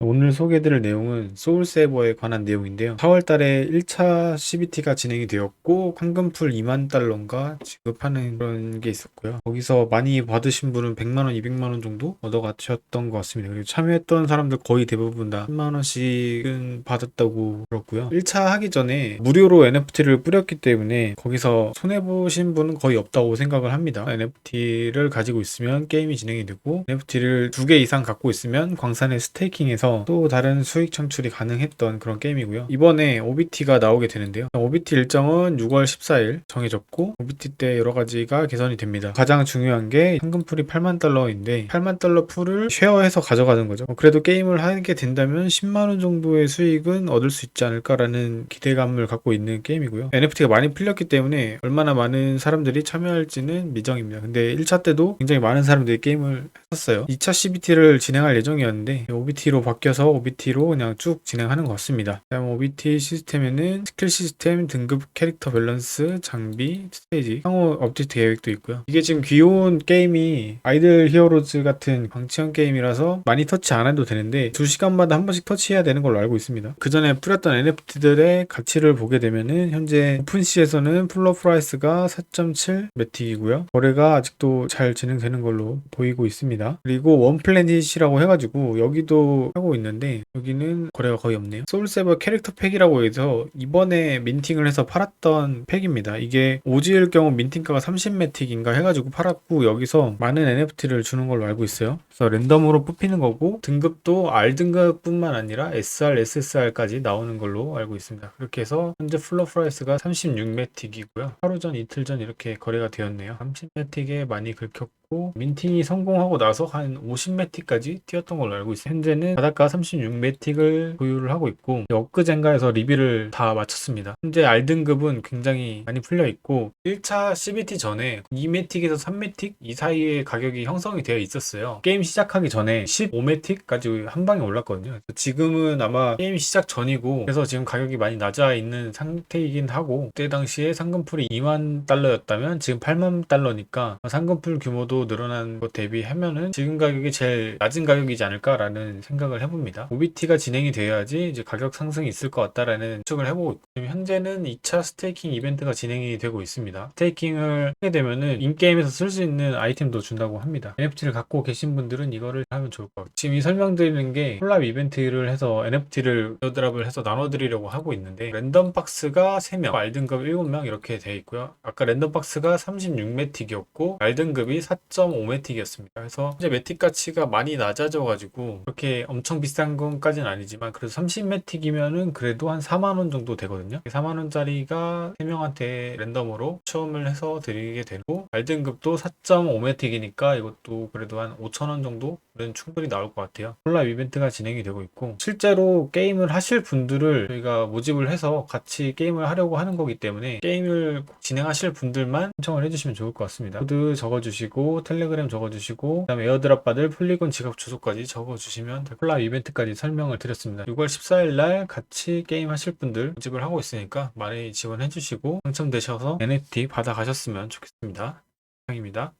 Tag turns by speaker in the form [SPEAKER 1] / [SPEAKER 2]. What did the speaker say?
[SPEAKER 1] 오늘 소개해드릴 내용은 소울세이버에 관한 내용인데요. 4월달에 1차 CBT가 진행이 되었고 황금풀 2만 달러인가 지급하는 그런 게 있었고요. 거기서 많이 받으신 분은 100만 원, 200만 원 정도 얻어가셨던 것 같습니다. 그리고 참여했던 사람들 거의 대부분 다 10만 원씩은 받았다고 들었고요. 1차 하기 전에 무료로 NFT를 뿌렸기 때문에 거기서 손해 보신 분은 거의 없다고 생각을 합니다. NFT를 가지고 있으면 게임이 진행이 되고 NFT를 두 개 이상 갖고 있으면 광산에 스테이킹해서 또 다른 수익 창출이 가능했던 그런 게임이고요. 이번에 OBT가 나오게 되는데요. OBT 일정은 6월 14일 정해졌고 OBT 때 여러 가지가 개선이 됩니다. 가장 중요한 게 현금 풀이 8만 달러인데 8만 달러 풀을 쉐어해서 가져가는 거죠. 어, 그래도 게임을 하게 된다면 10만 원 정도의 수익은 얻을 수 있지 않을까라는 기대감을 갖고 있는 게임이고요. NFT가 많이 풀렸기 때문에 얼마나 많은 사람들이 참여할지는 미정입니다. 근데 1차 때도 굉장히 많은 사람들이 게임을 했었어요. 2차 CBT를 진행할 예정이었는데 OBT로 바뀌 어서 OBT로 그냥 쭉 진행하는 것 같습니다. 다음 OBT 시스템에는 스킬 시스템, 등급, 캐릭터 밸런스, 장비, 스테이지, 향후 업데이트 계획도 있고요. 이게 지금 귀여운 게임이 아이들 히어로즈 같은 방치형 게임이라서 많이 터치 안 해도 되는데 2시간마다 한 번씩 터치해야 되는 걸로 알고 있습니다. 그 전에 뿌렸던 NFT들의 가치를 보게 되면은 현재 오픈시에서는 플러 프라이스가 4.7 매틱이고요. 거래가 아직도 잘 진행되는 걸로 보이고 있습니다. 그리고 원플래닛이라고 해가지고 여기도 하고 있는데 여기는 거래가 거의 없네요. 소울세버 캐릭터 팩이라고 해서 이번에 민팅을 해서 팔았던 팩입니다. 이게 오지일 경우 민팅가가 30매틱인가 해가지고 팔았고 여기서 많은 NFT를 주는 걸로 알고 있어요. 그래서 랜덤으로 뽑히는 거고 등급도 R 등급뿐만 아니라 SR, SSR까지 나오는 걸로 알고 있습니다. 그렇게 해서 현재 플러 프라이스가 36매틱이고요. 하루 전, 이틀 전 이렇게 거래가 되었네요. 30매틱에 많이 긁혔고 민팅이 성공하고 나서 한 50매틱까지 뛰었던 걸로 알고 있어요. 현재는 바닷가 36매틱을 보유를 하고 있고 엊그젠가에서 리뷰를 다 마쳤습니다. 현재 R등급은 굉장히 많이 풀려 있고 1차 CBT 전에 2매틱에서 3매틱 이 사이에 가격이 형성이 되어 있었어요. 게임 시작하기 전에 15매틱까지 한 방에 올랐거든요. 지금은 아마 게임 시작 전이고 그래서 지금 가격이 많이 낮아 있는 상태이긴 하고 그때 당시에 상금풀이 2만 달러였다면 지금 8만 달러니까 상금풀 규모도 늘어난 것 대비하면은 지금 가격이 제일 낮은 가격이지 않을까라는 생각을 해봅니다. OBT가 진행이 돼야지 이제 가격 상승이 있을 것 같다라는 추측을 해보고 있고 현재는 2차 스테이킹 이벤트가 진행이 되고 있습니다. 스테이킹을 하게 되면은 인게임에서 쓸 수 있는 아이템도 준다고 합니다. NFT를 갖고 계신 분들은 이거를 하면 좋을 것 같아요. 지금 이 설명드리는 게 콜랍 이벤트를 해서 NFT를 에어드랍을 해서 나눠드리려고 하고 있는데 랜덤 박스가 3명, R등급 7명 이렇게 돼 있고요. 아까 랜덤 박스가 36매틱이었고 R등급이 4.5매틱이었습니다. 그래서 현재 매틱 가치가 많이 낮아져가지고 그렇게 엄청 비싼 것까지는 아니지만 그래도 30매틱이면은 그래도 한 4만 원 정도 되거든요. 4만원짜리가 3명한테 랜덤으로 추첨을 해서 드리게 되고 R등급도 4.5매틱이니까 이것도 그래도 한 5천원 정도는 충분히 나올 것 같아요. 콜랍 이벤트가 진행이 되고 있고 실제로 게임을 하실 분들을 저희가 모집을 해서 같이 게임을 하려고 하는 거기 때문에 게임을 진행하실 분들만 신청을 해주시면 좋을 것 같습니다. 코드 적어주시고 텔레그램 적어주시고 그다음에 에어드랍 받을 폴리곤 지갑 주소까지 적어주시면 될 콜랍 이벤트까지 설명을 드렸습니다. 6월 14일 날 같이 게임 하실 분들 모집을 하고 있으니까 많이 지원해 주시고 당첨되셔서 NFT 받아가셨으면 좋겠습니다. 입니다